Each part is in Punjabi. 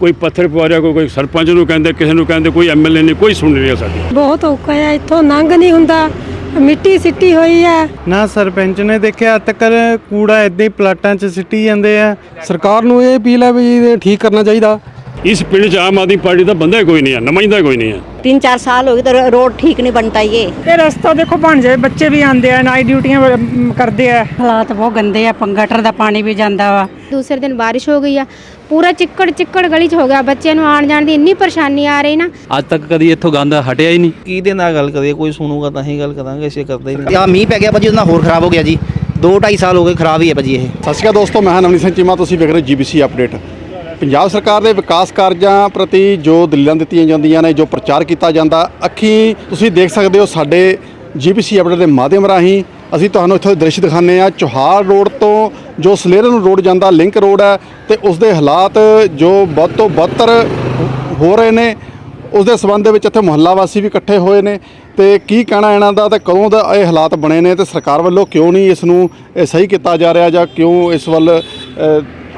ਕੋਈ ਪੱਥਰ ਪਵਾ ਰਿਹਾ ਕੋਈ ਕੋਈ ਸਰਪੰਚ ਨੂੰ ਕਹਿੰਦੇ ਕਿਸੇ ਨੂੰ ਕਹਿੰਦੇ ਕੋਈ ਐਮਐਲਏ ਨਹੀਂ ਕੋਈ ਸੁਣ ਨਹੀਂ ਰਿਹਾ ਸਾਡੀ। ਬਹੁਤ ਔਖਾ ਆ ਇੱਥੋਂ ਲੰਘ ਨਹੀਂ ਹੁੰਦਾ ਮਿੱਟੀ ਸਿੱਟੀ ਹੋਈ ਆ ਨਾ ਸਰਪੰਚ ਨੇ ਦੇਖਿਆ ਅੱਜ ਤੱਕ ਕੂੜਾ ਏਦਾਂ ਹੀ ਪਲਾਟਾਂ 'ਚ ਸਿੱਟੀ ਜਾਂਦੇ ਆ। ਸਰਕਾਰ ਨੂੰ ਇਹ ਅਪੀਲ ਹੈ ਵੀ ਇਹ ਠੀਕ ਕਰਨਾ ਚਾਹੀਦਾ। ਇਸ ਪਿੰਡ 'ਚ ਆਮ ਆਦਮੀ ਪਾਰਟੀ ਦਾ ਬੰਦਾ ਹੀ ਕੋਈ ਨਹੀਂ ਹੈ ਨੁਮਾਇੰਦਾ ਹੀ ਕੋਈ ਨਹੀਂ ਹੈ तीन चार साल हो गए तो रोड ठीक नहीं बनता ये ਇਹ ਰਸਤਾ ਦੇਖੋ ਬਣ ਜਾਏ ਬੱਚੇ ਵੀ ਆਉਂਦੇ ਆ ਨਾਈਟ ਡਿਊਟੀਆਂ ਅਮ, ਕਰਦੇ ਆ ਹਾਲਾਤ ਬਹੁਤ ਗੰਦੇ ਆ ਗਟਰ ਦਾ ਪਾਣੀ ਵੀ ਜਾਂਦਾ ਵਾ ਦੂਸਰੇ ਦਿਨ ਬਾਰਿਸ਼ ਹੋ ਗਈ ਆ ਪੂਰਾ ਚਿੱਕੜ ਚਿੱਕੜ ਗਲੀ 'ਚ ਹੋ ਗਿਆ ਬੱਚਿਆਂ ਨੂੰ ਆਣ ਜਾਣ ਦੀ ਇੰਨੀ ਪਰੇਸ਼ਾਨੀ ਆ ਰਹੀ ਨਾ ਅੱਜ ਤੱਕ ਕਦੀ ਇੱਥੋਂ ਗੰਦ ਹਟਿਆ ਹੀ ਨਹੀਂ ਕਿਹਦੇ ਨਾਲ ਗੱਲ ਕਰੀਏ ਕੋਈ ਸੁਣੂਗਾ ਤਾਂ ਹੀ ਗੱਲ ਕਰਾਂਗੇ ਅਸੀਂ ਕਰਦੇ ਹੀ ਨਹੀਂ ਆ ਮੀਂਹ ਪੈ ਗਿਆ ਭਾਜੀ ਉਹਦੇ ਨਾਲ ਹੋਰ ਖਰਾਬ ਹੋ ਗਿਆ ਜੀ 2.5 ਸਾਲ ਹੋ ਗਏ ਖਰਾਬ ਹੀ ਹੈ ਭਾਜੀ ਇਹ ਸਤਿ ਸ਼੍ਰੀ ਅਕਾਲ ਦੋਸਤੋ ਮੈਂ ਹਾਂ ਨਵਨੀਤ ਸਿੰਘ ਚੀਮਾ ਤੁਸੀਂ ਵੇਖ ਰਹੇ ਜੀਬੀਸੀ ਅਪਡੇਟ ਪੰਜਾਬ ਸਰਕਾਰ ਦੇ ਵਿਕਾਸ ਕਾਰਜਾਂ ਪ੍ਰਤੀ ਜੋ ਦਲੀਲਾਂ ਦਿੱਤੀਆਂ ਜਾਂਦੀਆਂ ਨੇ, ਜੋ ਪ੍ਰਚਾਰ ਕੀਤਾ ਜਾਂਦਾ, ਅੱਖੀ ਤੁਸੀਂ ਦੇਖ ਸਕਦੇ ਹੋ ਸਾਡੇ ਜੀਬੀਸੀ ਅਪਡੇਟ ਦੇ ਮਾਧਿਅਮ ਰਾਹੀਂ ਅਸੀਂ ਤੁਹਾਨੂੰ ਇੱਥੋਂ ਦੇ ਦ੍ਰਿਸ਼ ਦਿਖਾਉਂਦੇ ਆ ਚੋਹਾਰ ਰੋਡ ਤੋਂ ਜੋ ਸਲੇਰਨ ਰੋਡ ਜਾਂਦਾ, ਲਿੰਕ ਰੋਡ ਹੈ ਤੇ ਉਸ ਦੇ ਹਾਲਾਤ ਜੋ ਵੱਧ ਤੋਂ ਬੱਤਰ ਹੋ ਰਹੇ ਨੇ ਉਸ ਦੇ ਸਬੰਧ ਦੇ ਵਿੱਚ ਇੱਥੇ ਮੁਹੱਲਾ ਵਾਸੀ ਵੀ ਇਕੱਠੇ ਹੋਏ ਨੇ ਤੇ ਕੀ ਕਹਿਣਾ ਇਹਨਾਂ ਦਾ ਤੇ ਕਦੋਂ ਦਾ ਇਹ ਹਾਲਾਤ ਬਣੇ ਨੇ ਤੇ ਸਰਕਾਰ ਵੱਲੋਂ ਕਿਉਂ ਨਹੀਂ ਇਸ ਨੂੰ, ਇਹ ਸਹੀ ਕੀਤਾ ਜਾ ਰਿਹਾ ਜਾਂ ਕਿਉਂ ਇਸ ਵੱਲ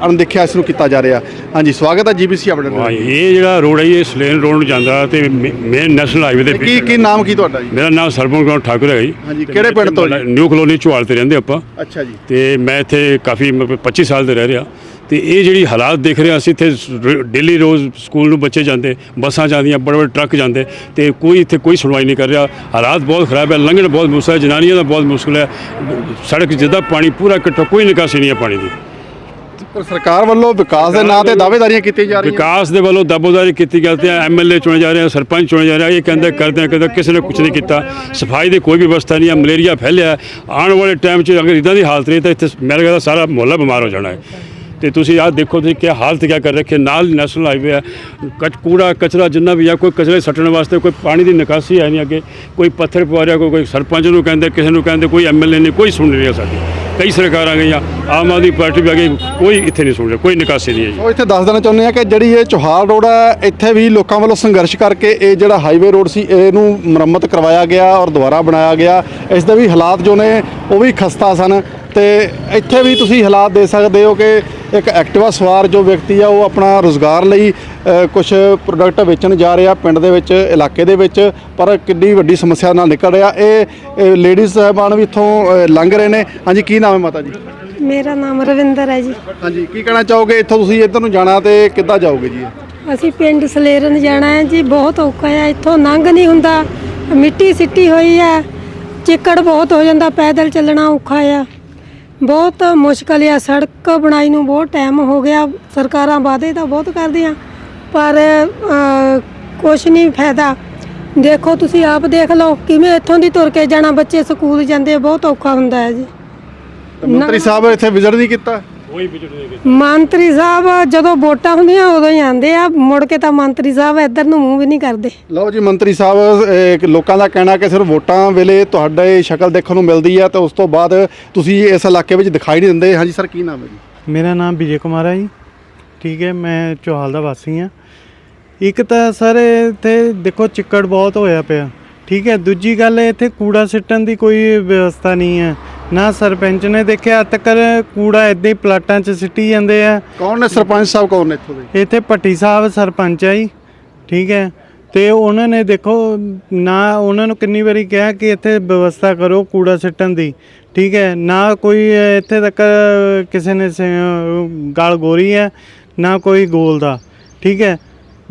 ਅਣਦੇਖਿਆ ਇਸ ਨੂੰ ਕੀਤਾ ਜਾ ਰਿਹਾ। ਹਾਂਜੀ ਸਵਾਗਤ ਹੈ ਜੀਬੀਸੀ ਅਪਡੇਟ ਹਾਂ ਇਹ ਜਿਹੜਾ ਰੋਡ ਹੈ ਇਹ ਸਲੇਨ ਰੋਡ ਨੂੰ ਜਾਂਦਾ ਤੇ ਮੇਨ ਨੈਸ਼ਨਲ ਹਾਈਵੇ ਦੇ ਕੀ ਕੀ ਨਾਮ ਕੀ ਤੁਹਾਡਾ ਜੀ? ਮੇਰਾ ਨਾਮ ਸਰਪੰਚ ਗੌਰ ਠਾਕੁਰ ਹੈ ਜੀ। ਹਾਂਜੀ, ਕਿਹੜੇ ਪਿੰਡ ਤੋਂ ਜੀ? ਨਿਊ ਕਲੋਨੀ ਚੁਹਾਲ ਤੇ ਰਹਿੰਦੇ ਆਪਾਂ। ਅੱਛਾ ਜੀ। ਤੇ ਮੈਂ ਇੱਥੇ ਕਾਫੀ ਮਤਲਬ 25 ਸਾਲ ਦੇ ਰਹਿ ਰਿਹਾ। ਤੇ ਇਹ ਜਿਹੜੀ ਹਾਲਾਤ ਦੇਖ ਰਹੇ ਅਸੀਂ ਇੱਥੇ ਡੇਲੀ ਰੋਜ਼ ਸਕੂਲ ਨੂੰ ਬੱਚੇ ਜਾਂਦੇ ਬੱਸਾਂ ਜਾਂਦੀਆਂ ਬੜੇ ਬੜੇ ਟਰੱਕ ਜਾਂਦੇ ਤੇ ਕੋਈ ਇੱਥੇ ਕੋਈ ਸੁਣਵਾਈ ਨਹੀਂ ਕਰ ਰਿਹਾ। ਹਾਲਾਤ ਬਹੁਤ ਖਰਾਬ ਹੈ ਲੰਘਣ ਬਹੁਤ ਮੁਸ਼ਕਲ ਹੈ ਜਨਾਨੀਆਂ ਦਾ ਬਹੁਤ ਮੁਸ਼ਕਲ ਹੈ। ਸੜਕ ਜਿੱਦਾਂ ਪਾਣੀ ਪੂਰਾ ਇਕੱਠਾ ਕੋਈ ਨਿਕਾਸੀ ਨਹੀਂ ਹੈ ਪਾਣੀ ਦੀ। ਪਰ ਸਰਕਾਰ ਵੱਲੋਂ ਵਿਕਾਸ ਦੇ ਨਾਂ ਤੇ ਦਾਅਵੇਦਾਰੀਆਂ ਕੀਤੀਆਂ ਜਾ ਰਹੀਆਂ। ਵਿਕਾਸ ਦੇ ਵੱਲੋਂ ਦਾਬੋਦਾਰੀ ਕੀਤੀ ਜਾਂਦੀ ਹੈ ਐਮਐਲਏ ਚੁਣੇ ਜਾ ਰਹੇ ਹਨ ਸਰਪੰਚ ਚੁਣੇ ਜਾ ਰਹੇ ਹਨ ਇਹ ਕਹਿੰਦੇ ਕਰਦੇ ਆ ਕਹਿੰਦੇ ਕਿਸੇ ਨੇ ਕੁਝ ਨਹੀਂ ਕੀਤਾ। ਸਫ਼ਾਈ ਦੀ ਕੋਈ ਵੀ ਵਿਵਸਥਾ ਨਹੀਂ ਹੈ ਮਲੇਰੀਆ ਫੈਲਿਆ। ਆਉਣ ਵਾਲੇ ਟਾਈਮ 'ਚ ਅਗਰ ਇਦਾਂ ਦੀ ਹਾਲਤ ਰਹੀ ਤਾਂ ਇੱਥੇ ਮੇਰੇ ਨਾਲ ਸਾਰਾ ਮੁਹੱਲਾ ਬਿਮਾਰ ਹੋ ਜਾਣਾ ਹੈ। ਤੇ ਤੁਸੀਂ ਆਹ ਦੇਖੋ ਤੁਸੀਂ ਕੀ ਹਾਲਤ ਕਿਆ ਕਰ ਰੱਖੇ ਨਾਲ ਨੈਸ਼ਨਲ ਹਾਈਵੇ ਹੈ ਕਚ ਕੂੜਾ ਕਚਰਾ ਜਿੰਨਾ ਵੀ ਆ ਕੋਈ ਕਚਰੇ ਸੱਟਣ ਵਾਸਤੇ ਕੋਈ ਪਾਣੀ ਦੀ ਨਿਕਾਸੀ ਹੈ ਨਹੀਂ ਅੱਗੇ। ਕੋਈ ਪੱਥਰ ਪਵਾ ਰਿਹਾ ਕੋਈ ਕੋਈ ਸਰਪੰਚ ਨੂੰ ਕਹਿੰਦੇ ਕਿਸੇ ਨੂੰ ਕਹਿੰਦੇ ਕੋਈ ਐਮਐਲਏ ਨਹੀਂ ਕੋਈ ਸੁਣ ਨਹੀਂ ਰਿਹਾ ਸਾਡੀ। ਕਈ ਸਰਕਾਰਾਂ ਗਈਆਂ, ਆਮ ਆਦਮੀ ਪਾਰਟੀ ਵੀ ਆ ਗਈ, ਕੋਈ ਇੱਥੇ ਨਹੀਂ ਸੁਣ ਰਿਹਾ ਕੋਈ ਨਿਕਾਸੀ ਨਹੀਂ ਹੈ ਜੀ। ਉਹ ਇੱਥੇ ਦੱਸ ਦੇਣਾ ਚਾਹੁੰਦੇ ਆ ਕਿ ਜਿਹੜੀ ਇਹ ਚੋਹਾਰ ਰੋਡ ਹੈ, ਇੱਥੇ ਵੀ ਲੋਕਾਂ ਵੱਲੋਂ ਸੰਘਰਸ਼ ਕਰਕੇ ਇਹ ਜਿਹੜਾ ਹਾਈਵੇ ਰੋਡ ਸੀ, ਇਹਨੂੰ ਮੁਰੰਮਤ ਕਰਵਾਇਆ ਗਿਆ ਔਰ ਦੁਬਾਰਾ ਬਣਾਇਆ ਗਿਆ। ਇਸ ਦੇ ਵੀ ਹਾਲਾਤ ਜੋ ਨੇ, ਉਹ ਵੀ ਖਸਤਾ ਸਨ। ਤੇ ਇੱਥੇ ਵੀ ਤੁਸੀਂ ਹਾਲਾਤ ਦੇ ਸਕਦੇ ਹੋ ਕਿ ਇੱਕ ਐਕਟਿਵਾ ਸਵਾਰ ਜੋ ਵਿਅਕਤੀ ਆ ਉਹ ਆਪਣਾ ਰੋਜ਼ਗਾਰ ਲਈ ਕੁਝ ਪ੍ਰੋਡਕਟ ਵੇਚਣ ਜਾ ਰਿਹਾ ਪਿੰਡ ਦੇ ਵਿੱਚ ਇਲਾਕੇ ਦੇ ਵਿੱਚ ਪਰ ਕਿੰਨੀ ਵੱਡੀ ਸਮੱਸਿਆ ਨਾਲ ਨਿਕਲ ਰਿਹਾ। ਇਹ ਲੇਡੀਜ਼ ਸਾਹਿਬਾਨ ਵੀ ਇੱਥੋਂ ਲੰਘ ਰਹੇ ਨੇ। ਹਾਂਜੀ ਕੀ ਨਾਮ ਹੈ ਮਾਤਾ ਜੀ? ਮੇਰਾ ਨਾਮ ਰਵਿੰਦਰ ਹੈ ਜੀ। ਹਾਂਜੀ ਕੀ ਕਹਿਣਾ ਚਾਹੋਗੇ? ਇੱਥੋਂ ਤੁਸੀਂ ਇੱਧਰ ਨੂੰ ਜਾਣਾ ਤੇ ਕਿੱਦਾਂ ਜਾਓਗੇ ਜੀ? ਅਸੀਂ ਪਿੰਡ ਸਲੇਰਨ ਜਾਣਾ ਹੈ ਜੀ ਬਹੁਤ ਔਖਾ ਆ ਇੱਥੋਂ ਲੰਘ ਨਹੀਂ ਹੁੰਦਾ। ਮਿੱਟੀ ਸਿੱਟੀ ਹੋਈ ਆ ਚਿੱਕੜ ਬਹੁਤ ਹੋ ਜਾਂਦਾ ਪੈਦਲ ਚੱਲਣਾ ਔਖਾ ਆ। ਬਹੁਤ ਮੁਸ਼ਕਲ ਆ ਸੜਕ ਬਣਾਈ ਨੂੰ ਬਹੁਤ ਟਾਈਮ ਹੋ ਗਿਆ ਸਰਕਾਰਾਂ ਵਾਅਦੇ ਤਾਂ ਬਹੁਤ ਕਰਦੀਆਂ ਪਰ ਕੁਛ ਨਹੀਂ ਫਾਇਦਾ। ਦੇਖੋ ਤੁਸੀਂ ਆਪ ਦੇਖ ਲਓ ਕਿਵੇਂ ਇੱਥੋਂ ਦੀ ਤੁਰ ਕੇ ਜਾਣਾ ਬੱਚੇ ਸਕੂਲ ਜਾਂਦੇ ਬਹੁਤ ਔਖਾ ਹੁੰਦਾ ਹੈ ਜੀ। ਮੰਤਰੀ ਸਾਹਿਬ ਇੱਥੇ ਵਿਜ਼ਿਟ ਨਹੀਂ ਕੀਤਾ? ਮੰਤਰੀ ਸਾਹਿਬ ਜਦੋਂ ਵੋਟਾਂ ਹੁੰਦੀਆਂ ਉਦੋਂ ਹੀ ਆਉਂਦੇ ਆ। ਮੁੜ ਕੇ ਤਾਂ ਮੰਤਰੀ ਸਾਹਿਬ ਇੱਧਰ ਨੂੰ ਮੂੰਹ ਵੀ ਨਹੀਂ ਕਰਦੇ। ਲਓ ਜੀ ਮੰਤਰੀ ਸਾਹਿਬ ਇਹ ਲੋਕਾਂ ਦਾ ਕਹਿਣਾ ਕਿ ਸਿਰਫ ਵੋਟਾਂ ਵੇਲੇ ਤੁਹਾਡੇ ਸ਼ਕਲ ਦੇਖਣ ਨੂੰ ਮਿਲਦੀ ਹੈ ਤੇ ਉਸ ਤੋਂ ਬਾਅਦ ਤੁਸੀਂ ਇਸ ਇਲਾਕੇ ਵਿੱਚ ਦਿਖਾਈ ਨਹੀਂ ਦਿੰਦੇ। ਹਾਂਜੀ ਸਰ ਕੀ ਨਾਮ ਹੈ ਜੀ? ਮੇਰਾ ਨਾਮ ਵਿਜੇ ਕੁਮਾਰ ਹੈ ਜੀ। ਠੀਕ ਹੈ ਮੈਂ ਚੋਹਾਲ ਦਾ ਵਾਸੀ ਹਾਂ। ਇੱਕ ਤਾਂ ਸਰ ਇੱਥੇ ਦੇਖੋ ਚਿੱਕੜ ਬਹੁਤ ਹੋਇਆ ਪਿਆ। ਠੀਕ ਹੈ ਦੂਜੀ ਗੱਲ ਇੱਥੇ ਕੂੜਾ ਸਿੱਟਣ ਦੀ ਕੋਈ ਵਿਵਸਥਾ ਨਹੀਂ ਹੈ। ਨਾ ਸਰਪੰਚ ਨੇ ਦੇਖਿਆ ਅੱਜ ਤੱਕ ਕੂੜਾ ਏਦਾਂ ਹੀ ਪਲਾਟਾਂ 'ਚ ਸਿੱਟੀ ਜਾਂਦੇ ਆ। ਕੌਣ ਨੇ ਸਰਪੰਚ ਸਾਹਿਬ ਕੌਣ ਨੇ ਇੱਥੋਂ ਦੇ? ਇੱਥੇ ਪੱਟੀ ਸਾਹਿਬ ਸਰਪੰਚ ਹੈ ਜੀ ਠੀਕ ਹੈ। ਤੇ ਉਹਨਾਂ ਨੇ ਦੇਖੋ ਨਾ ਉਹਨਾਂ ਨੂੰ ਕਿੰਨੀ ਵਾਰੀ ਕਿਹਾ ਕਿ ਇੱਥੇ ਵਿਵਸਥਾ ਕਰੋ ਕੂੜਾ ਸਿੱਟਣ ਦੀ ਠੀਕ ਹੈ। ਨਾ ਕੋਈ ਇੱਥੇ ਤੱਕ ਕਿਸੇ ਨੇ ਸ- ਗਲ ਗੋਰੀ ਹੈ ਨਾ ਕੋਈ ਗੋਲ ਦਾ ਠੀਕ ਹੈ।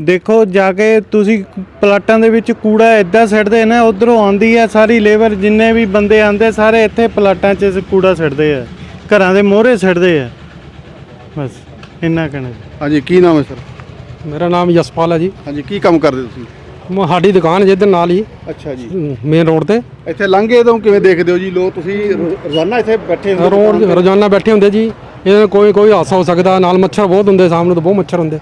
ਦੇਖੋ ਜਾ ਕੇ ਤੁਸੀਂ ਪਲਾਟਾਂ ਦੇ ਵਿੱਚ ਕੂੜਾ ਇਦਾਂ ਸਿੱਟਦੇ ਨਾ ਉਧਰੋਂ ਆਉਂਦੀ ਹੈ ਸਾਰੀ ਲੇਬਰ ਜਿੰਨੇ ਵੀ ਬੰਦੇ ਆਉਂਦੇ ਸਾਰੇ ਇੱਥੇ ਪਲਾਟਾਂ 'ਚ ਕੂੜਾ ਸਿੱਟਦੇ ਆ ਘਰਾਂ ਦੇ ਮੋਹਰੇ ਸਿੱਟਦੇ ਆ। ਬਸ ਇੰਨਾ ਕਹਿਣਾ ਜੀ। ਹਾਂਜੀ ਕੀ ਨਾਮ ਹੈ ਸਰ? ਮੇਰਾ ਨਾਮ ਯਸ਼ਪਾਲ ਹੈ ਜੀ। ਹਾਂਜੀ ਕੀ ਕੰਮ ਕਰਦੇ ਤੁਸੀਂ? ਸਾਡੀ ਦੁਕਾਨ ਜਿੱਦ ਨਾਲ ਹੀ। ਅੱਛਾ ਜੀ। ਮੇਨ ਰੋਡ ਤੇ। ਇੱਥੇ ਲੰਘੇ ਤੋਂ ਕਿਵੇਂ ਦੇਖਦੇ ਹੋ ਜੀ? ਲੋ ਤੁਸੀਂ ਰੋ- ਰੋਜ਼ਾਨਾ ਇੱਥੇ ਬੈਠੇ ਹੋ ਰੋਡ ਰੋਜ਼ਾਨਾ ਬੈਠੇ ਹੁੰਦੇ ਜੀ। ਇਹਨਾਂ ਨੂੰ ਕੋਈ ਕੋਈ ਹਾਦਸਾ ਹੋ ਸਕਦਾ ਨਾਲ ਮੱਛਰ ਬਹੁਤ ਹੁੰਦੇ ਸਾਹਮਣੇ ਤੋਂ ਬਹੁਤ ਮੱਛਰ ਹੁੰਦੇ।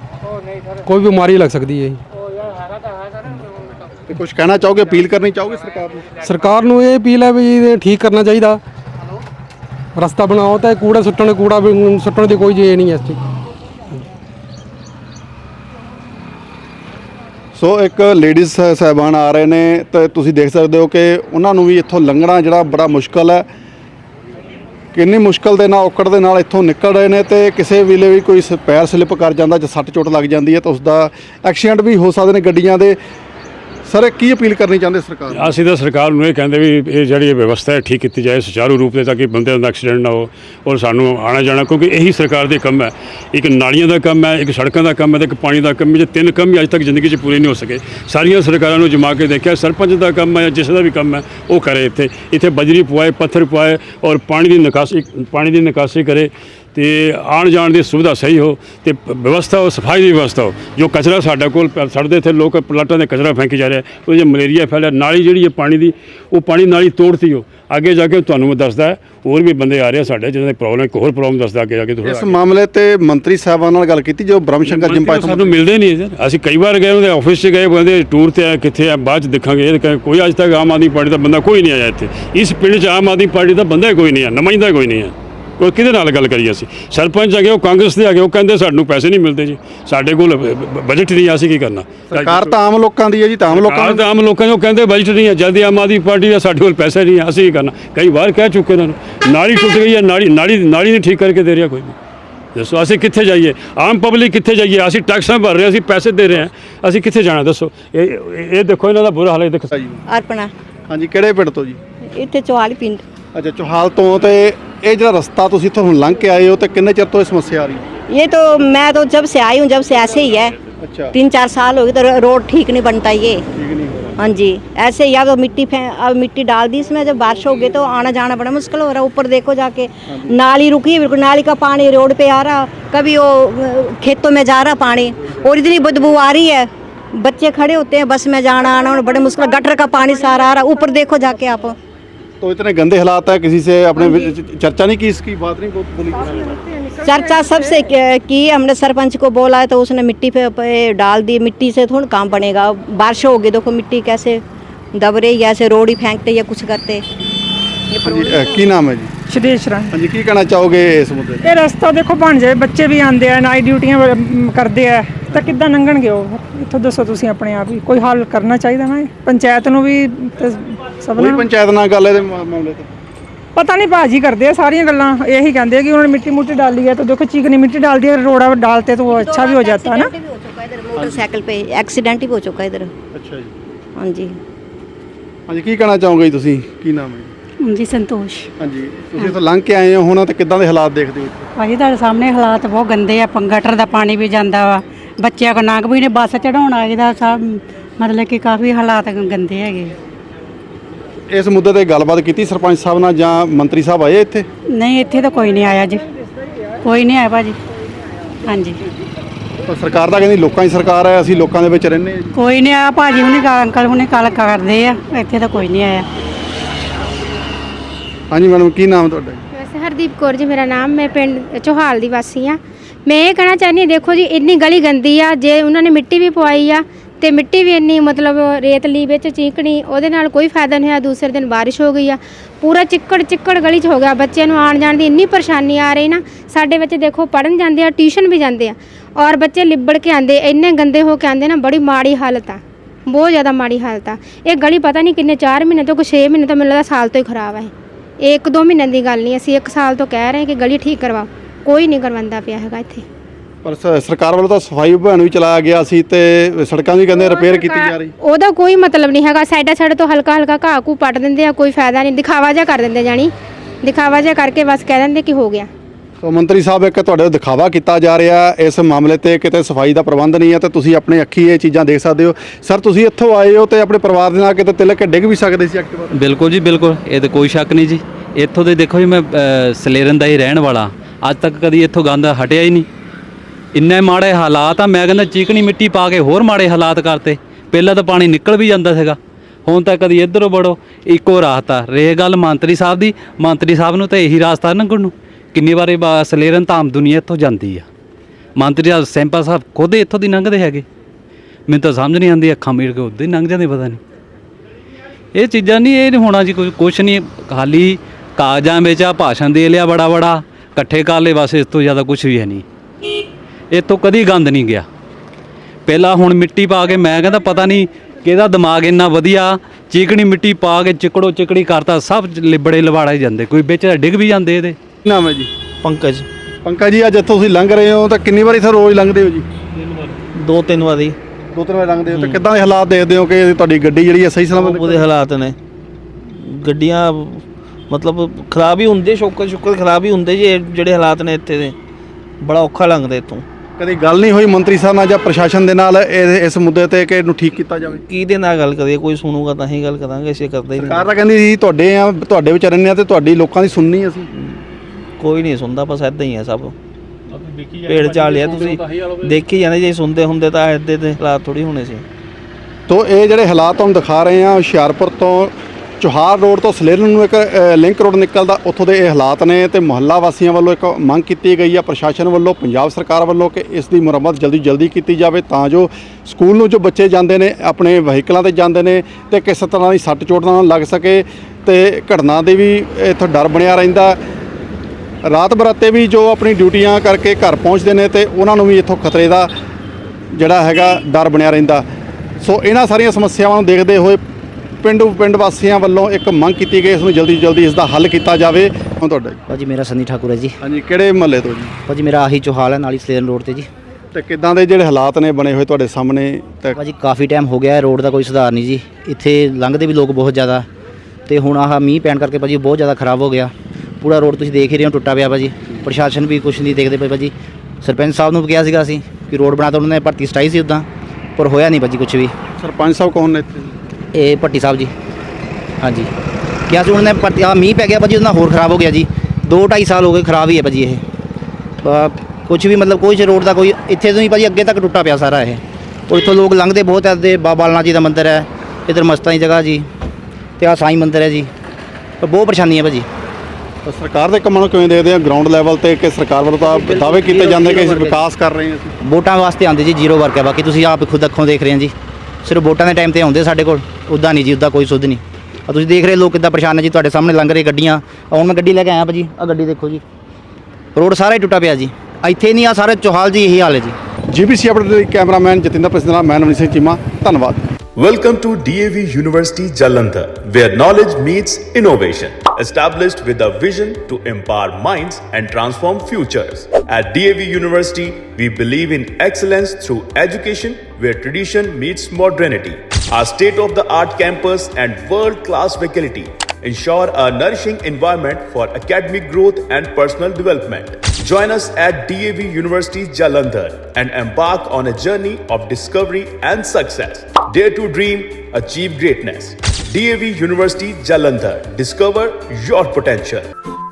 ਕੋਈ ਬਿਮਾਰੀ ਲੱਗ ਸਕਦੀ ਹੈ ਜੀ। ਤੇ ਕੁਝ ਕਹਿਣਾ ਚਾਹੋਗੇ ਅਪੀਲ ਕਰਨੀ ਚਾਹੋਗੇ ਸਰਕਾਰ ਨੂੰ? ਸਰਕਾਰ ਨੂੰ ਇਹ ਅਪੀਲ ਹੈ ਵੀ ਇਹ ਠੀਕ ਕਰਨਾ ਚਾਹੀਦਾ। ਰਸਤਾ ਬਣਾਓ ਤਾਂ ਇਹ ਕੂੜਾ ਸੁੱਟਣ ਕੂੜਾ ਵੀ ਸੁੱਟਣ ਦੀ ਕੋਈ ਜੇ ਨਹੀਂ ਹੈ ਇਸ 'ਚ। ਸੋ ਇੱਕ ਲੇਡੀਜ਼ ਸਹਿਬਾਨ ਆ ਰਹੇ ਨੇ ਤੇ ਤੁਸੀਂ ਦੇਖ ਸਕਦੇ ਹੋ ਕਿ ਉਹਨਾਂ ਨੂੰ ਵੀ ਇੱਥੋਂ ਲੰਘਣਾ ਜਿਹੜਾ ਬੜਾ ਮੁਸ਼ਕਲ ਹੈ। ਕਿੰਨੀ ਮੁਸ਼ਕਲ ਦੇ ਨਾਲ, ਔਕੜ ਦੇ ਨਾਲ ਇੱਥੋਂ ਨਿਕਲ ਰਹੇ ਨੇ ਤੇ ਕਿਸੇ ਵੇਲੇ ਵੀ ਕੋਈ ਸ- ਪੈਰ ਸਲਿੱਪ ਕਰ ਜਾਂਦਾ ਜਾਂ ਸੱਟ ਚੋਟ ਲੱਗ ਜਾਂਦੀ ਹੈ ਤਾਂ ਉਸ ਦਾ ਐਕਸੀਡੈਂਟ ਵੀ ਹੋ ਸਕਦੇ ਨੇ ਗੱਡੀਆਂ ਦੇ। ਸਰ ਕੀ ਅਪੀਲ ਕਰਨੀ ਚਾਹੁੰਦੇ ਸਰਕਾਰ ਨੂੰ? ਅਸੀਂ ਤਾਂ ਸਰਕਾਰ ਨੂੰ ਇਹ ਕਹਿੰਦੇ ਵੀ ਇਹ ਜਿਹੜੀ ਇਹ ਵਿਵਸਥਾ ਹੈ, ਠੀਕ ਕੀਤੀ ਜਾਏ ਸੁਚਾਰੂ ਰੂਪ ਦੇ ਤਾਂ ਕਿ ਬੰਦੇ ਦਾ ਐਕਸੀਡੈਂਟ ਨਾ ਹੋ ਔਰ ਸਾਨੂੰ ਆਣਾ ਜਾਣਾ, ਕਿਉਂਕਿ ਇਹੀ ਸਰਕਾਰ ਦੇ ਕੰਮ ਹੈ। ਇੱਕ ਨਾਲੀਆਂ ਦਾ ਕੰਮ ਹੈ, ਇੱਕ ਸੜਕਾਂ ਦਾ ਕੰਮ ਹੈ ਤੇ ਇੱਕ ਪਾਣੀ ਦਾ ਕੰਮ ਹੈ, ਜੇ ਤਿੰਨ ਕੰਮ ਹੀ ਅੱਜ ਤੱਕ ਜ਼ਿੰਦਗੀ 'ਚ ਪੂਰੇ ਨਹੀਂ ਹੋ ਸਕੇ। ਸਾਰੀਆਂ ਸਰਕਾਰਾਂ ਨੂੰ ਜਮਾ ਕੇ ਦੇਖਿਆ, ਸਰਪੰਚ ਦਾ ਕੰਮ ਹੈ ਜਿਸ ਦਾ ਵੀ ਕੰਮ ਹੈ, ਉਹ ਕਰੇ ਇੱਥੇ। ਇੱਥੇ ਬਜਰੀ ਪਵਾਏ, ਪੱਥਰ ਪਵਾਏ ਔਰ ਪਾਣੀ ਦੀ ਨਿਕਾਸੀ, ਪਾਣੀ ਦੀ ਨਿਕਾਸੀ ਕਰੇ। ਤੇ ਆਉਣ ਜਾਣ ਦੀ ਸੁਵਿਧਾ ਸਹੀ ਹੋ ਤੇ ਵਿਵਸਥਾ ਹੋ ਸਫ਼ਾਈ ਦੀ ਵਿਵਸਥਾ ਹੋ। ਜੋ ਕਚਰਾ ਸਾਡਾ ਕੋਲ ਸੜਦੇ ਇੱਥੇ ਲੋਕ ਪਲਾਟਾਂ ਦੇ ਕਚਰਾ ਫੈਂਕੀ ਜਾ ਰਿਹਾ ਉਹ ਜੇ ਮਲੇਰੀਆ ਫੈਲਿਆ ਨਾਲੀ ਜਿਹੜੀ ਹੈ ਪਾਣੀ ਦੀ ਉਹ ਪਾਣੀ ਨਾਲੀ ਤੋੜਤੀ ਹੋ ਅੱਗੇ ਜਾ ਕੇ ਤੁਹਾਨੂੰ ਮੈਂ ਦੱਸਦਾ ਹੋਰ ਵੀ ਬੰਦੇ ਆ ਰਹੇ ਆ ਸਾਡੇ ਜਿਹਨਾਂ ਦੀ ਪ੍ਰੋਬਲਮ ਇੱਕ ਹੋਰ ਪ੍ਰੋਬਲਮ ਦੱਸਦਾ ਅੱਗੇ ਜਾ ਕੇ ਇਸ ਥੋੜਾ ਮਾਮਲੇ ਤੇ ਮੰਤਰੀ ਸਾਹਿਬਾਨ ਨਾਲ ਗੱਲ ਕੀਤੀ ਜੋ ਬ੍ਰਹਮ ਸ਼ੰਕਰ ਜਿੰਪਾ ਇੱਥੋਂ ਸਾਨੂੰ ਮਿਲਦੇ ਨਹੀਂ ਸਰ ਅਸੀਂ ਕਈ ਵਾਰ ਗਏ ਉਹਦੇ ਆਫਿਸ 'ਚ ਗਏ ਬੰਦੇ ਟੂਰ ਤੇ ਆ ਕਿੱਥੇ ਆ ਬਾਅਦ 'ਚ ਦੇਖਾਂਗੇ ਇਹ ਕੋਈ ਅੱਜ ਤੱਕ ਆਮ ਆਦਮੀ ਪਾਰਟੀ ਦਾ ਬੰਦਾ ਕੋਈ ਨਹੀਂ ਆਇਆ ਇੱਥੇ। ਇਸ ਪਿੰਡ 'ਚ ਆਮ ਆਦਮੀ ਪਾਰਟੀ ਦਾ ਬੰਦਾ ਕੋਈ ਨਹੀਂ ਹੈ ਨੁਮਾਇੰਦਾ ਕੋਈ ਨਹੀਂ ਹੈ ਕੋਈ ਕਿਹਦੇ ਨਾਲ ਗੱਲ ਕਰੀਏ ਅਸੀਂ? ਸਰਪੰਚ ਹੈਗੇ ਉਹ ਕਾਂਗਰਸ ਦੇ ਹੈਗੇ ਉਹ ਕਹਿੰਦੇ ਸਾਨੂੰ ਪੈਸੇ ਨਹੀਂ ਮਿਲਦੇ ਜੀ। ਸਾਡੇ ਕੋਲ ਬਜਟ ਨਹੀਂ ਆ, ਅਸੀਂ ਕੀ ਕਰਨਾ? ਸਰਕਾਰ ਤਾਂ ਆਮ ਲੋਕਾਂ ਦੀ ਹੈ ਜੀ ਤਾਂ ਆਮ ਲੋਕਾਂ ਤਾਂ ਆਮ ਲੋਕਾਂ ਨੂੰ ਕਹਿੰਦੇ ਬਜਟ ਨਹੀਂ ਹੈ ਜਲਦੀ ਆਮ ਆਦਮੀ ਪਾਰਟੀ ਦਾ ਸਾਡੇ ਕੋਲ ਪੈਸੇ ਨਹੀਂ ਹੈ ਅਸੀਂ ਕੀ ਕਰਨਾ? ਕਈ ਵਾਰ ਕਹਿ ਚੁੱਕੇ ਇਹਨਾਂ ਨੂੰ ਨਾਲੀ ਟੁੱਟ ਗਈ ਹੈ ਨਾਲੀ ਨਾਲੀ ਨਾਲੀ ਨਹੀਂ ਠੀਕ ਕਰਕੇ ਦੇ ਰਿਹਾ ਕੋਈ ਵੀ। ਦੱਸੋ ਅਸੀਂ ਕਿੱਥੇ ਜਾਈਏ? ਆਮ ਪਬਲਿਕ ਕਿੱਥੇ ਜਾਈਏ? ਅਸੀਂ ਟੈਕਸਾਂ ਭਰ ਰਹੇ ਅਸੀਂ ਪੈਸੇ ਦੇ ਰਹੇ ਹਾਂ ਅਸੀਂ ਕਿੱਥੇ ਜਾਣਾ? ਦੱਸੋ ਇਹ ਇਹ ਇਹ ਦੇਖੋ ਇਹਨਾਂ ਦਾ ਬੁਰਾ ਹਾਲ ਹੈ ਦੇਖੋ। ਅਰਪਣਾ। ਹਾਂਜੀ ਕਿਹੜੇ ਪਿੰਡ ਤੋਂ ਜੀ? ਇੱਥੇ ਚੌਹਾਲੀ ਪਿੰਡ। ਅੱਛਾ ਚੋਹਾਲ ਤੋਂ ਤੇ ਇਹ ਜਿਹੜਾ ਰਸਤਾ ਤੁਸੀਂ ਇੱਥੋਂ ਹੁਣ ਲੰਘ ਕੇ ਆਏ ਹੋ ਤੇ ਕਿੰਨੇ ਚਿਰ ਤੋਂ ਇਹ ਸਮੱਸਿਆ ਆ ਰਹੀ ਹੈ ये तो मैं तो जब से आई हूँ जब से ऐसे ही है ਅੱਛਾ तीन चार साल हो गए तो रोड ठीक नहीं बनता ये ਠੀਕ ਨਹੀਂ ਹੋ ਰਿਹਾ हाँ जी ऐसे ही अब मिट्टी फे अब मिट्टी डाल दी इसमें जब बारिश हो गई तो आना जाना बड़ा मुश्किल हो रहा है ऊपर देखो जाके नाली रुकी है बिल्कुल नाली का पानी रोड पे आ रहा कभी वो अ, खेतों में जा रहा पानी और इतनी बदबू आ रही है बच्चे खड़े होते हैं बस में जाना आना और बड़े मुश्किल गटर का पानी सारा आ रहा ऊपर देखो जाके आप तो इतने गंदे हालात है किसी से अपने चर्चा नहीं की इसकी बात नहीं बो- बोली चर्चा सबसे क- की हमने सरपंच को बोला है तो उसने मिट्टी पे, पे डाल दी मिट्टी से थोड़ा काम बनेगा बारिश होगी देखो मिट्टी कैसे दब रही है ऐसे रोड ही फेंकते या कुछ करते हाँ जी अ, की नाम है जी ਸ਼ਦੇਸ਼ ਰਾਂ हाँ जी की कहना चाहोगे इस मुद्दे पे? ਇਹ ਰਸਤਾ ਦੇਖੋ ਬਣ ਜਾਏ ਬੱਚੇ ਵੀ ਆਉਂਦੇ ਆ ਨਾਈਟ ਡਿਊਟੀਆਂ ਅਮ, ਕਰਦੇ ਆ ਤਾਂ ਕਿੱਦਾਂ ਲੰਘਣਗੇ ਉਹ ਇੱਥੋਂ ਦੱਸੋ ਤੁਸੀਂ ਆਪਣੇ ਆਪ ਹੀ ਕੋਈ ਹੱਲ ਕਰਨਾ ਚਾਹੀਦਾ ਨਾ ਇਹ। ਪੰਚਾਇਤ ਨੂੰ ਵੀ ਤੇ ਸਭ ਕੋਈ ਨੂੰ ਪੰਚਾਇਤ ਨਾਲ ਗੱਲ ਇਹਦੇ ਮਾ- ਮਾਮਲੇ ਤੇ ਪਤਾ ਨਹੀਂ ਭਾਜੀ ਕਰਦੇ ਆ ਸਾਰੀਆਂ ਗੱਲਾਂ ਇਹੀ ਕਹਿੰਦੇ ਆ ਕਿ ਉਹਨਾਂ ਨੇ ਮਿੱਟੀ ਮੁੱਟੀ डाली है तो देखो चीकनी मिट्टी डाल दी है रोड़ा डालते तो वो अच्छा भी हो जाता है ना एक्सीडेंट भी हो चुका है इधर मोटरसाइकिल पे एक्सीडेंट भी हो चुका है इधर ਅੱਛਾ ਜੀ हाँ जी ਹਾਂਜੀ ਕੀ ਕਹਿਣਾ ਚਾਹੋਗੇ ਜੀ ਤੁਸੀਂ ਕੀ ਨਾਮ ਹੈ ਜੀ? ਜੀ ਸੰਤੋਸ਼ ਹਾਂਜੀ ਤੁਸੀਂ ਇੱਥੋਂ ਲੰਘ ਕੇ ਆਏ ਹੋ ਹੁਣ ਤੇ ਕਿੱਦਾਂ ਦੇ ਹਾਲਾਤ ਦੇਖਦੇ ਹੋ ਇੱਥੇ? ਭਾਜੀ ਤੁਹਾਡੇ ਸਾਹਮਣੇ ਹਾਲਾਤ ਬਹੁਤ ਗੰਦੇ ਆ ਪੰਗਟਰ ਦਾ ਪਾਣੀ ਵੀ ਜਾਂਦਾ ਵਾ ਬੱਚਿਆਂ ਕੋ ਨਾਗ ਵੀ ਨੇ ਬੱਸ ਚੜਾਉਣ ਆਈਦਾ ਸਭ ਮਤਲਬ ਕਿ ਕਾਫੀ ਹਾਲਾਤ ਗੰਦੇ ਹੈਗੇ ਇਸ ਮੁੱਦੇ ਤੇ ਗੱਲਬਾਤ ਕੀਤੀ ਸਰਪੰਚ ਸਾਹਿਬ ਨਾਲ ਜਾਂ ਮੰਤਰੀ ਸਾਹਿਬ ਆਏ ਇੱਥੇ? ਨਹੀਂ ਇੱਥੇ ਤਾਂ ਕੋਈ ਨਹੀਂ ਆਇਆ ਜੀ। ਕੋਈ ਨਹੀਂ ਆਇਆ ਭਾਜੀ। ਹਾਂਜੀ। ਪਰ ਸਰਕਾਰ ਦਾ ਕਹਿੰਦੀ ਲੋਕਾਂ ਦੀ ਸਰਕਾਰ ਹੈ ਅਸੀਂ ਲੋਕਾਂ ਦੇ ਵਿੱਚ ਰਹਿੰਦੇ ਹਾਂ ਕੋਈ ਨਹੀਂ ਆਇਆ ਭਾਜੀ ਹੁਣੇ ਗਾ- ਅੰਕਲ ਹੁਣੇ ਕਾਲ ਕਰਦੇ ਆ ਇੱਥੇ ਤਾਂ ਕੋਈ ਨਹੀਂ ਆਇਆ। ਹਾਂਜੀ ਮੈਡਮ ਕੀ ਨਾਮ ਤੁਹਾਡਾ? ਵੈਸੇ ਹਰਦੀਪ ਕੌਰ ਜੀ ਮੇਰਾ ਨਾਮ ਮੈਂ ਪਿੰਡ ਚੋਹਾਲ ਦੀ ਵਾਸੀ ਆ ਮੈਂ ਇਹ ਕਹਿਣਾ ਚਾਹੁੰਦੀ ਹਾਂ ਦੇਖੋ ਜੀ ਇੰਨੀ ਗਲੀ ਗੰਦੀ ਆ ਜੇ ਉਹਨਾਂ ਨੇ ਮਿੱਟੀ ਵੀ ਪਵਾਈ ਆ ਤੇ ਮਿੱਟੀ ਵੀ ਇੰਨੀ, ਮਤਲਬ ਰੇਤਲੀ ਵਿੱਚ ਚੀਕਣੀ, ਉਹਦੇ ਨਾਲ ਕੋਈ ਫਾਇਦਾ ਨਹੀਂ ਹੋਇਆ, ਦੂਸਰੇ ਦਿਨ ਬਾਰਿਸ਼ ਹੋ ਗਈ ਆ। ਪੂਰਾ ਚਿੱਕੜ ਚਿੱਕੜ ਗਲੀ 'ਚ ਹੋ ਗਿਆ, ਬੱਚਿਆਂ ਨੂੰ ਆਉਣ ਜਾਣ ਦੀ ਇੰਨੀ ਪਰੇਸ਼ਾਨੀ ਆ ਰਹੀ ਨਾ, ਸਾਡੇ ਬੱਚੇ ਦੇਖੋ ਪੜਨ ਜਾਂਦੇ ਆ, ਟਿਊਸ਼ਨ ਵੀ ਜਾਂਦੇ ਆ, ਔਰ ਬੱਚੇ ਲਿਬੜ ਕੇ ਆਂਦੇ ਇੰਨੇ ਗੰਦੇ ਹੋ ਕੇ ਆਂਦੇ ਨਾ, ਬੜੀ ਮਾੜੀ ਹਾਲਤ ਆ, ਬਹੁਤ ਜ਼ਿਆਦਾ ਮਾੜੀ ਹਾਲਤ ਆ। ਇਹ ਗਲੀ ਪਤਾ ਨਹੀਂ ਕਿੰਨੇ 4 ਮਹੀਨੇ ਤੋਂ ਕੋਈ 6 ਮਹੀਨੇ ਤੋਂ ਮੈਨੂੰ ਲੱਗਦਾ ਸਾਲ ਤੋਂ ਹੀ ਖਰਾਬ ਹੈ ਇਹ। ਇੱਕ ਦੋ ਮਹੀਨਿਆਂ ਦੀ ਗੱਲ ਨਹੀਂ, ਅਸੀਂ ਇੱਕ ਸਾਲ ਤੋਂ ਕਹਿ ਰਹੇ ਕਿ ਗਲੀ ਠੀਕ ਕਰਵਾਓ, ਕੋਈ ਨਹੀਂ ਕਰਵਾਉਂਦਾ ਪਿਆ ਹੈਗਾ ਇੱਥੇ। ਪਰ ਸ- ਸਰਕਾਰ ਵੱਲੋਂ ਤਾਂ ਸਫ਼ਾਈ ਅਭਿਆਨ ਵੀ ਚਲਾਇਆ ਗਿਆ ਸੀ ਤੇ ਸੜਕਾਂ ਵੀ ਕਹਿੰਦੇ ਰਿਪੇਅਰ ਕੀਤੀ ਜਾ ਰਹੀ। ਉਹਦਾ ਕੋਈ ਮਤਲਬ ਨਹੀਂ ਹੈਗਾ। ਸਾਈਡਾਂ ਸਾਈਡ ਤੋਂ ਹਲਕਾ ਹਲਕਾ ਘਾਹ ਘੂ ਪੱਟ ਦਿੰਦੇ ਆ ਕੋਈ ਫਾਇਦਾ ਨਹੀਂ। ਦਿਖਾਵਾ ਜਿਹਾ ਕਰ ਦਿੰਦੇ ਜਾਣੀ। ਦਿਖਾਵਾ ਜਿਹਾ ਕਰਕੇ ਬਸ ਕਹਿ ਦਿੰਦੇ ਕਿ ਹੋ ਗਿਆ। ਸੋ ਮੰਤਰੀ ਸਾਹਿਬ ਇੱਕ ਤੁਹਾਡੇ ਦਿਖਾਵਾ ਕੀਤਾ ਜਾ ਰਿਹਾ। ਇਸ ਮਾਮਲੇ ਤੇ ਕਿਤੇ ਸਫ਼ਾਈ ਦਾ ਪ੍ਰਬੰਧ ਨਹੀਂ ਹੈ ਤੇ ਤੁਸੀਂ ਆਪਣੇ ਅੱਖੀ ਇਹ ਚੀਜ਼ਾਂ ਦੇਖ ਸਕਦੇ ਹੋ। ਸਰ ਤੁਸੀਂ ਇੱਥੋਂ ਆਏ ਹੋ ਤੇ ਆਪਣੇ ਪਰਿਵਾਰ ਦੇ ਨਾਲ ਕਿਤੇ ਤਿਲਕ ਕੇ ਡਿੱਗ ਵੀ ਸਕਦੇ ਸੀ ਐਕਟਿਵਾ ਤੇ। ਬਿਲਕੁਲ ਜੀ ਬਿਲਕੁਲ। ਇਹ ਤੇ ਕੋਈ ਸ਼ੱਕ ਨਹੀਂ ਜੀ। ਇੱਥੋਂ ਦੇ ਦੇਖੋ ਜੀ ਮੈਂ ਅ, ਸਲੇਰਨ ਦਾ ਹੀ ਰਹਿਣ ਵਾਲਾ। ਅੱਜ ਤੱਕ ਕਦੀ ਇੱਥੋਂ ਗੰਦ ਹਟਿਆ ਹੀ ਨਹੀਂ। ਇੰਨੇ ਮਾੜੇ ਹਾਲਾਤ ਆ, ਮੈਂ ਕਹਿੰਦਾ ਚੀਕਣੀ ਮਿੱਟੀ ਪਾ ਕੇ ਹੋਰ ਮਾੜੇ ਹਾਲਾਤ ਕਰਤੇ। ਪਹਿਲਾਂ ਤਾਂ ਪਾਣੀ ਨਿਕਲ ਵੀ ਜਾਂਦਾ ਸੀਗਾ। ਹੁਣ ਤਾਂ ਕਦੀ ਇੱਧਰੋਂ ਬੜੋ ਇੱਕੋ ਰਾਸਤਾ ਰਹੇ ਗੱਲ ਮੰਤਰੀ ਸਾਹਿਬ ਦੀ, ਮੰਤਰੀ ਸਾਹਿਬ ਨੂੰ ਤਾਂ ਇਹੀ ਰਾਸਤਾ ਲੰਘਣ ਨੂੰ। ਕਿੰਨੀ ਵਾਰੀ ਸਲੇਰਨ ਧਾਮ ਦੁਨੀਆ ਇੱਥੋਂ ਜਾਂਦੀ ਆ। ਮੰਤਰੀ ਸਾਹਿਬ, ਸੈਂਪਲ ਸਾਹਿਬ ਖੁਦ ਇੱਥੋਂ ਦੀ ਲੰਘਦੇ ਹੈਗੇ। ਮੈਨੂੰ ਤਾਂ ਸਮਝ ਨਹੀਂ ਆਉਂਦੀ ਅੱਖਾਂ ਮੀਟ ਕੇ ਉੱਧਰ ਹੀ ਲੰਘ ਜਾਂਦੇ, ਪਤਾ ਨਹੀਂ। ਇਹ ਚੀਜ਼ਾਂ ਨਹੀਂ, ਇਹ ਨਹੀਂ ਹੋਣਾ ਜੀ, ਕੋਈ ਕੁਛ ਨਹੀਂ। ਖਾਲੀ ਕਾਗਜ਼ਾਂ ਵਿੱਚ ਆ, ਭਾਸ਼ਣ ਦੇ ਲਿਆ ਬੜਾ ਬੜਾ ਇਕੱਠੇ ਕਰ ਲਏ, ਬਸ ਇਸ ਤੋਂ ਜ਼ਿਆਦਾ ਕੁਝ ਵੀ ਹੈ ਨਹੀਂ। ਇੱਥੋਂ ਕਦੀ ਗੰਦ ਨਹੀਂ ਗਿਆ। ਪਹਿਲਾਂ ਹੁਣ ਮਿੱਟੀ ਪਾ ਕੇ ਮੈਂ ਕਹਿੰਦਾ ਪਤਾ ਨਹੀਂ ਕਿਹਦਾ ਦਿਮਾਗ ਇੰਨਾ ਵਧੀਆ ਚੀਕਣੀ ਮਿੱਟੀ ਪਾ ਕੇ ਚਿਕੜੋ ਚਿਕੜੀ ਕਰਤਾ ਸਭ ਲਿਬੜੇ ਲਵਾੜੇ ਜਾਂਦੇ ਕੋਈ ਵਿੱਚ ਡਿੱਗ ਵੀ ਜਾਂਦੇ ਇਹਦੇ। ਨਾਮ ਹੈ ਜੀ? ਪੰਕਜ। ਪੰਕਜ ਜੀ ਅੱਜ ਇੱਥੋਂ ਤੁਸੀਂ ਲੰਘ ਰਹੇ ਹੋ ਤਾਂ ਕਿੰਨੀ ਵਾਰੀ ਇੱਥੇ ਰੋਜ਼ ਲੰਘਦੇ ਹੋ ਜੀ? ਦੋ ਤਿੰਨ ਵਾਰੀ। ਦੋ ਤਿੰਨ ਵਾਰ ਲੰਘਦੇ ਹੋ ਤਾਂ ਕਿੱਦਾਂ ਦੇ ਹਾਲਾਤ ਦੇਖਦੇ ਹੋ ਕਿ ਤੁਹਾਡੀ ਗੱਡੀ ਜਿਹੜੀ ਹੈ ਸਹੀ ਸਲਾਮਤ ਬੁਰੇ ਹਾਲਾਤ ਨੇ। ਗੱਡੀਆਂ ਮਤਲਬ ਖਰਾਬ ਹੀ ਹੁੰਦੇ ਸ਼ੋਕਰ ਸ਼ੁਕਰ ਖਰਾਬ ਹੀ ਹੁੰਦੇ ਜੀ ਇਹ ਜਿਹੜੇ ਹਾਲਾਤ ਨੇ ਇੱਥੇ ਦੇ। ਬੜਾ ਔਖਾ ਲੰਘਦਾ ਇੱਥੋਂ। ਕਦੀ ਗੱਲ ਨਹੀਂ ਹੋਈ ਮੰਤਰੀ ਸਾਹਿਬ ਨਾਲ ਜਾਂ ਪ੍ਰਸ਼ਾਸਨ ਦੇ ਨਾਲ ਇਹ- ਇਸ ਮੁੱਦੇ ਤੇ ਕਿ ਇਹਨੂੰ ਠੀਕ ਕੀਤਾ ਜਾਵੇ? ਕਿਹਦੇ ਨਾਲ ਗੱਲ ਕਰੀਏ? ਕੋਈ ਸੁਣੂਗਾ ਤਾਂ ਹੀ ਗੱਲ ਕਰਾਂਗੇ ਅਸੀਂ ਕਰਦੇ ਹੀ ਨਹੀਂ। ਸਰਕਾਰ ਤਾਂ ਕਹਿੰਦੀ ਸੀ ਤੁਹਾਡੇ ਆ ਤੁਹਾਡੇ ਵਿਚਾਰੇ ਆ ਤੇ ਤੁਹਾਡੀ ਲੋਕਾਂ ਦੀ ਸੁਣਨੀ ਅਸੀਂ। ਕੋਈ ਨਹੀਂ ਸੁਣਦਾ ਬਸ ਐਦਾਂ ਹੀ ਹੈ ਸਭ। ਭੇੜ ਚਾਲ ਲਿਆ ਤੁਸੀਂ। ਦੇਖੀ ਜਾਂਦੇ ਜੇ ਸੁਣਦੇ ਹੁੰਦੇ ਤਾਂ ਐਦੇ ਦੇ ਹਾਲਾਤ ਥੋੜੀ ਹੋਣੇ ਸੀ। ਤੋ ਇਹ ਜਿਹੜੇ ਹਾਲਾਤ ਤੁਹਾਨੂੰ ਦਿਖਾ ਰਹੇ ਆ ਹੁਸ਼ਿਆਰਪੁਰ ਤੋਂ ਚੋਹਾਰ ਰੋਡ ਤੋਂ ਸਲੇਰਨ ਨੂੰ ਇੱਕ ਲਿੰਕ ਰੋਡ ਨਿਕਲਦਾ, ਉੱਥੋਂ ਦੇ ਇਹ ਹਾਲਾਤ ਨੇ ਤੇ ਮੁਹੱਲਾ ਵਾਸੀਆਂ ਵੱਲੋਂ ਇੱਕ ਮੰਗ ਕੀਤੀ ਗਈ ਆ, ਪ੍ਰਸ਼ਾਸਨ ਵੱਲੋਂ, ਪੰਜਾਬ ਸਰਕਾਰ ਵੱਲੋਂ ਕਿ ਇਸ ਦੀ ਮੁਰੰਮਤ ਜਲਦੀ ਜਲਦੀ ਕੀਤੀ ਜਾਵੇ ਤਾਂ ਜੋ ਸਕੂਲ ਨੂੰ ਜੋ ਬੱਚੇ ਜਾਂਦੇ ਨੇ, ਆਪਣੇ ਵਹੀਕਲਾਂ ਤੇ ਜਾਂਦੇ ਨੇ ਤੇ ਕਿਸੇ ਤਰ੍ਹਾਂ ਦੀ ਸੱਟ ਚੋਟ ਨਾ ਲੱਗ ਸਕੇ ਤੇ ਘਟਨਾ ਦੇ ਵੀ ਇੱਥੋਂ ਡਰ ਬਣਿਆ ਰਹਿੰਦਾ। ਰਾਤ ਬਰਾਤੇ ਵੀ ਜੋ ਆਪਣੀ ਡਿਊਟੀਆਂ ਕਰਕੇ ਘਰ ਪਹੁੰਚਦੇ ਨੇ ਤੇ ਉਹਨਾਂ ਨੂੰ ਵੀ ਇੱਥੋਂ ਖਤਰੇ ਦਾ ਜਿਹੜਾ ਹੈਗਾ ਡਰ ਬਣਿਆ ਰਹਿੰਦਾ। ਸੋ ਇਹਨਾਂ ਸਾਰੀਆਂ ਸਮੱਸਿਆਵਾਂ ਨੂੰ ਦੇਖਦੇ ਹੋਏ ਪਿੰਡੂ ਪਿੰਡ ਵਾਸੀਆਂ ਵੱਲੋਂ ਇੱਕ ਮੰਗ ਕੀਤੀ ਗਈ ਇਸ ਨੂੰ ਜਲਦੀ ਜਲਦੀ ਇਸ ਦਾ ਹੱਲ ਕੀਤਾ ਜਾਵੇ। ਹੁਣ ਤੁਹਾਡਾ ਜੀ। ਭਾਜੀ ਮੇਰਾ ਸੰਨੀ ਠਾਕੁਰ ਹੈ ਜੀ। ਹਾਂਜੀ ਕਿਹੜੇ ਮਹੱਲੇ ਤੋਂ ਜੀ? ਭਾਜੀ ਮੇਰਾ ਆਹੀ ਚੋਹਾਲ ਹੈ ਨਾਲੀ ਸਲੇਰਨ ਰੋਡ ਤੇ ਜੀ। ਤੇ ਕਿੱਦਾਂ ਦੇ ਜਿਹੜੇ ਹਾਲਾਤ ਨੇ ਬਣੇ ਹੋਏ ਤੁਹਾਡੇ ਸਾਹਮਣੇ? ਤੇ ਭਾਜੀ ਕਾਫੀ ਟਾਈਮ ਹੋ ਗਿਆ ਹੈ ਰੋਡ ਦਾ ਕੋਈ ਸੁਧਾਰ ਨਹੀਂ ਜੀ। ਇੱਥੇ ਲੰਘਦੇ ਵੀ ਲੋਕ ਬਹੁਤ ਜ਼ਿਆਦਾ। ਤੇ ਹੁਣ ਆਹ ਮੀਂਹ ਪੈਣ ਕਰਕੇ ਭਾਜੀ ਬਹੁਤ ਜ਼ਿਆਦਾ ਖਰਾਬ ਹੋ ਗਿਆ। ਪੂਰਾ ਰੋਡ ਤੁਸੀਂ ਦੇਖ ਹੀ ਰਹੇ ਹੋ ਟੁੱਟਾ ਪਿਆ ਭਾਜੀ। ਪ੍ਰਸ਼ਾਸਨ ਵੀ ਕੁਝ ਨਹੀਂ ਦੇਖਦੇ ਪਏ ਭਾਜੀ। ਸਰਪੰਚ ਸਾਹਿਬ ਨੂੰ ਵੀ ਕਿਹਾ ਸੀਗਾ ਅਸੀਂ ਕਿ ਰੋਡ ਬਣਾ ਤਾਂ ਉਹਨਾਂ ਨੇ ਭਰਤੀ ਸਟਾਈ ਸੀ ਉਦਾਂ ਪਰ ਹੋਇਆ ਨਹੀਂ ਭਾਜੀ ਕੁਝ ਵੀ। ਸਰਪੰਚ ਸਾਹਿਬ ਕੌਣ ਨੇ ਇੱਥੇ? ਇਹ ਭੱਟੀ ਸਾਹਿਬ ਜੀ। ਹਾਂਜੀ। ਕਿਹਾ ਸੀ ਉਹਨਾਂ ਨੇ ਭਰਤੀ ਆ ਮੀਂਹ ਪੈ ਗਿਆ ਭਾਜੀ ਉਹਦੇ ਨਾਲ ਹੋਰ ਖਰਾਬ ਹੋ ਗਿਆ ਜੀ। 2 2.5 ਸਾਲ ਹੋ ਗਏ ਖਰਾਬ ਹੀ ਹੈ ਭਾਜੀ ਇਹ। ਕੁਝ ਵੀ ਮਤਲਬ ਕੋਈ ਰੋਡ ਦਾ ਕੋਈ ਇੱਥੇ ਤੋਂ ਹੀ ਭਾਜੀ ਅੱਗੇ ਤੱਕ ਟੁੱਟਾ ਪਿਆ ਸਾਰਾ ਇਹ। ਔਰ ਇੱਥੋਂ ਲੋਕ ਲੰਘਦੇ ਬਹੁਤ ਹੈ ਤੇ ਬਾਬਾ ਬਾਲਨਾ ਜੀ ਦਾ ਮੰਦਿਰ ਹੈ। ਇਧਰ ਮਸਤਾਂ ਦੀ ਜਗ੍ਹਾ ਜੀ। ਤੇ ਆ ਸਾਈਂ ਮੰਦਿਰ ਹੈ ਜੀ। ਪਰ ਬਹੁਤ ਪਰੇਸ਼ਾਨੀ ਹੈ ਭਾਜੀ। ਸਰਕਾਰ ਦੇ ਕੰਮਾਂ ਨੂੰ ਕਿਵੇਂ ਦੇਖਦੇ ਆ? ਗਰਾਊਂਡ ਲੈਵਲ ਤੇ ਕਿ ਸਰਕਾਰ ਵੱਲੋਂ ਤਾਂ ਦਾਅਵੇ ਕੀਤੇ ਜਾਂਦੇ ਕਿ ਅਸੀਂ ਵਿਕਾਸ ਕਰ ਰਹੇ ਹਾਂ ਵੋਟਾਂ ਵਾਸਤੇ ਆਉਂਦੇ ਜੀ ਜ਼ੀਰੋ ਵਰਕ ਹੈ। ਬਾਕੀ ਤੁਸੀਂ ਆਪ ਖੁਦ ਅੱਖੋਂ ਦੇਖ ਰਹੇ ਹੋ ਜੀ। ਸਿਰਫ ਵੋਟਾਂ ਦੇ ਟਾਈਮ ਤੇ ਆਉਂਦੇ ਸਾਡੇ ਕੋਲ ਉੱਦਾਂ ਨਹੀਂ ਜੀ ਉੱਦਾਂ ਕੋਈ ਸੁੱਧ ਨਹੀਂ ਆ ਤੁਸੀਂ ਦੇਖ ਰਹੇ ਲੋਕ ਕਿੱਦਾਂ ਪਰੇਸ਼ਾਨ ਨੇ ਜੀ ਤੁਹਾਡੇ ਸਾਹਮਣੇ ਲੰਘ ਰਹੀ ਗੱਡੀਆਂ ਹੁਣ ਮੈਂ ਗੱਡੀ ਲੈ ਕੇ ਆਇਆ ਭਾਜੀ ਆ ਗੱਡੀ ਦੇਖੋ ਜੀ ਰੋਡ ਸਾਰਾ ਹੀ ਟੁੱਟਾ ਪਿਆ ਜੀ ਇੱਥੇ ਨਹੀਂ ਆ ਸਾਰੇ ਚੋਹਾਲ ਜੀ ਇਹੀ ਹਾਲ ਹੈ ਜੀ ਜੀਬੀਸੀ ਅਪਡੇਟ ਦੇ ਲਈ ਕੈਮਰਾਮੈਨ ਜਤਿੰਦਰ ਪ੍ਰਸਿੱਧ ਨਾਲ ਮੈਂ ਨਵਨੀਤ ਸਿੰਘ ਚੀਮਾ ਧੰਨਵਾਦ Welcome to DAV University Jalandhar, where knowledge meets innovation. Established with a vision to empower minds and transform futures. At DAV University, we believe in excellence through education where tradition meets modernity. Our state of the art campus and world class faculty ensure a nourishing environment for academic growth and personal development. Join us at DAV University Jalandhar and embark on a journey of discovery and success. Dare to dream, achieve greatness. DAV University Jalandhar. Discover your potential.